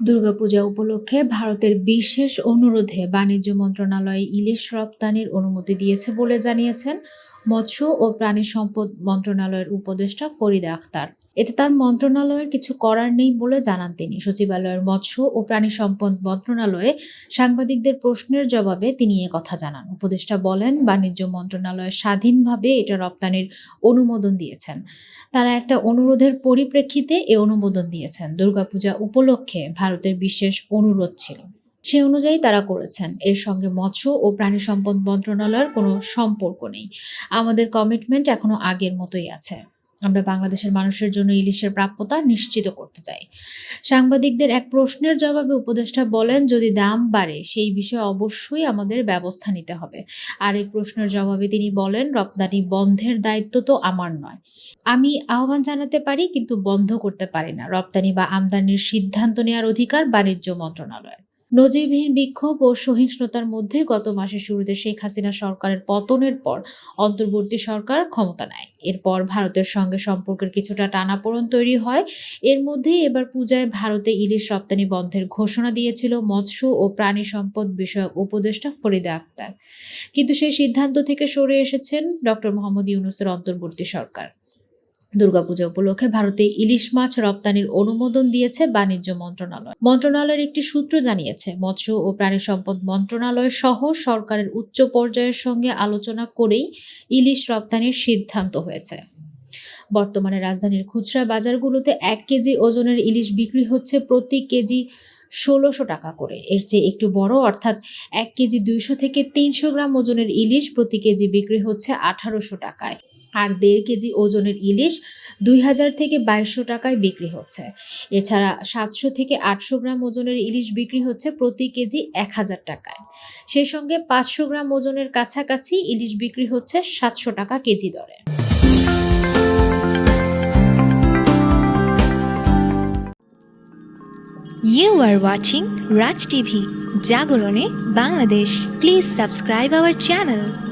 দুর্গাপূজা উপলক্ষে ভারতের বিশেষ অনুরোধে বাণিজ্য মন্ত্রণালয় ইলিশ রপ্তানির অনুমতি দিয়েছে বলে জানিয়েছেন মৎস্য ও প্রাণী সম্পদ মন্ত্রণালয়ের উপদেষ্টা ফরিদা আখতার। এতে তার মন্ত্রণালয়ের কিছু করার নেই বলে জানান তিনি। সচিবালয়ের মৎস্য ও প্রাণী সম্পদ মন্ত্রণালয়ে সাংবাদিকদের প্রশ্নের জবাবে তিনি এ কথা জানান। উপদেষ্টা বলেন, বাণিজ্য মন্ত্রণালয় স্বাধীনভাবে এটা রপ্তানির অনুমোদন দিয়েছেন। তারা একটা অনুরোধের পরিপ্রেক্ষিতে এ অনুমোদন দিয়েছেন। দুর্গাপূজা উপলক্ষে ভারতের বিশেষ অনুরোধ ছিল। সে অনুযায়ী তারা করেছেন। এর সঙ্গে মৎস্য ও প্রাণী সম্পদ মন্ত্রণালয়ের কোনো সম্পর্ক নেই। আমাদের কমিটমেন্ট এখনও আগের মতোই আছে। আমরা বাংলাদেশের মানুষের জন্য ইলিশের প্রাপ্যতা নিশ্চিত করতে চাই। সাংবাদিকদের এক প্রশ্নের জবাবে উপদেষ্টা বলেন, যদি দাম বাড়ে, সেই বিষয়ে অবশ্যই আমাদের ব্যবস্থা নিতে হবে। আর এই প্রশ্নের জবাবে তিনি বলেন, রপ্তানি বন্ধের দায়িত্ব তো আমার নয়। আমি আহ্বান জানাতে পারি, কিন্তু বন্ধ করতে পারি না। রপ্তানি বা আমদানির সিদ্ধান্ত নেওয়ার অধিকার বাণিজ্য মন্ত্রণালয়ের। নজিরবিহীন বিক্ষোভ ও সহিংসতার মধ্যে গত মাসের শুরুতে শেখ হাসিনা সরকারের পতনের পর অন্তর্বর্তী সরকার ক্ষমতা নেয়। এরপর ভারতের সঙ্গে সম্পর্কের কিছুটা টানাপোড়েন তৈরি হয়। এর মধ্যেই এবার পূজায় ভারতে ইলিশ রপ্তানি বন্ধের ঘোষণা দিয়েছিল মৎস্য ও প্রাণী সম্পদ বিষয়ক উপদেষ্টা ফরিদা আক্তার। কিন্তু সেই সিদ্ধান্ত থেকে সরে এসেছেন ডক্টর মোহাম্মদ ইউনুসের অন্তর্বর্তী সরকার। দুর্গাপূজা উপলক্ষে ভারতে ইলিশ মাছ রপ্তানির অনুমোদন দিয়েছে বাণিজ্য মন্ত্রণালয়। মন্ত্রণালয়ের একটি সূত্র জানিয়েছে, মৎস্য ও প্রাণী সম্পদ মন্ত্রণালয় সহ সরকারের উচ্চ পর্যায়ের সঙ্গে আলোচনা করেই ইলিশ রপ্তানির সিদ্ধান্ত হয়েছে। বর্তমানে রাজধানীর খুচরা বাজারগুলোতে এক কেজি ওজনের ইলিশ বিক্রি হচ্ছে প্রতি কেজি ষোলোশো টাকা করে। এর চেয়ে একটু বড়, অর্থাৎ এক কেজি দুইশো থেকে তিনশো গ্রাম ওজনের ইলিশ প্রতি কেজি বিক্রি হচ্ছে আঠারোশো টাকায়। আর দেড় কেজি ওজনের ইলিশ দুই হাজার থেকে বাইশশো টাকায় বিক্রি হচ্ছে এছাড়া সাতশো থেকে আটশো গ্রাম ওজনের ইলিশ বিক্রি হচ্ছে প্রতি কেজি এক হাজার টাকায় সেই সঙ্গে পাঁচশো গ্রাম ওজনের কাছাকাছি ইলিশ বিক্রি হচ্ছে সাতশো টাকা কেজি দরে You are watching Raj TV, Jagorone, Bangladesh. Please subscribe our channel.